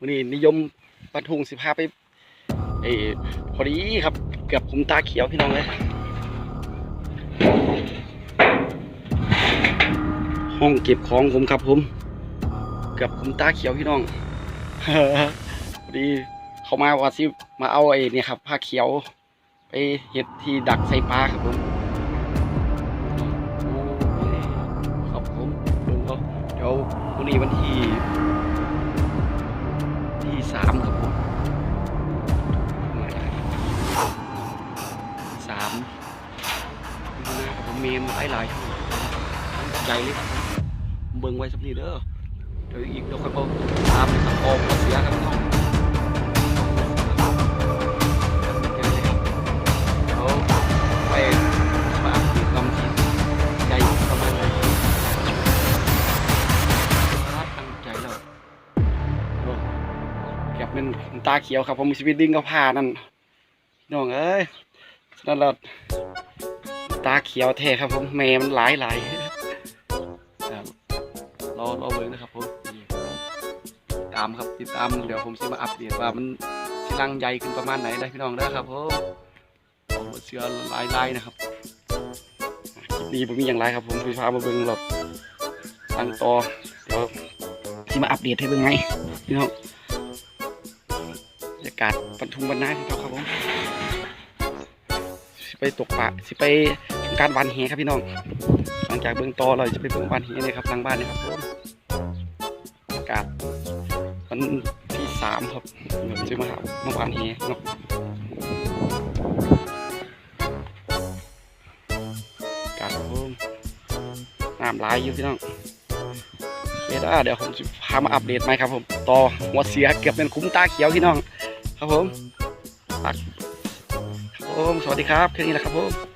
วันนี้นิยมปลาทุงสิพาไปเออพอดีครับเกือบผมตาเขียวพี่น้องเลยห้องเก็บของผมครับผมเกือบผมตาเขียวพี่น้องพอดีเขามาว่าสิมาเอาไอ้เนี่ยครับผ้าเขียว ไปเห็ดที่ดักใส่ปลาครับผมโอ้ยครับผมดูเขาเดี๋ยววันนี้วันที่ที่ สามครับผมสามนี่นะครับผมเมมหลายหลายๆช่องใจเลยครับเบิ่งไว้สักนิดเด้อเดี๋ยวอีกเดี๋ยวค่อยเอาตามไปสังออมเสียครับ เก็บเป็นตาเขียวครับผมมีชีวิตดิ้งก็ผ่านั่นน้องเอ้ยนั่นเราตาเขียวแท้ครับผมแม่มันหลายหลายครับรอรอเบิ่งนะครับผมตามครับติดตามเดี๋ยวผมจะมาอัปเดตว่ามันสิรังใหญ่ขึ้นประมาณไหนได้พี่น้องได้ครับผมเอาเสือหลายลายนะครับคลิปนี้ผมมีอย่างไรครับผมพี่พามาเบิ่งหลบตั้งต่อเดี๋ยวที่มาอัปเดตให้เบิ่งไงพี่น้องากาศบรรทุงบรรณาที่เขาครับผมสิไปตกปลาสิไปทำการวานแหครับพี่น้อง หลังจากเบื้องต่อเราจะไปเบื้องวานแหเนี่ยครับหลังบ้านนี่ยครับผมบรรยากาศวันที่สามครับเดี๋ยวจะมาหามาวานแหเนาะอากาศครับผมน้ำลายอยู่พี่น้องเด้เดี๋ยวผมจะพามาอัปเดตไหมครับผมต่อหัวเสียเกือบเป็นคุ้มตาเขียวพี่น้อง ครับผมฝากครับผมสวัสดีครับแค่นี้แหละครับผม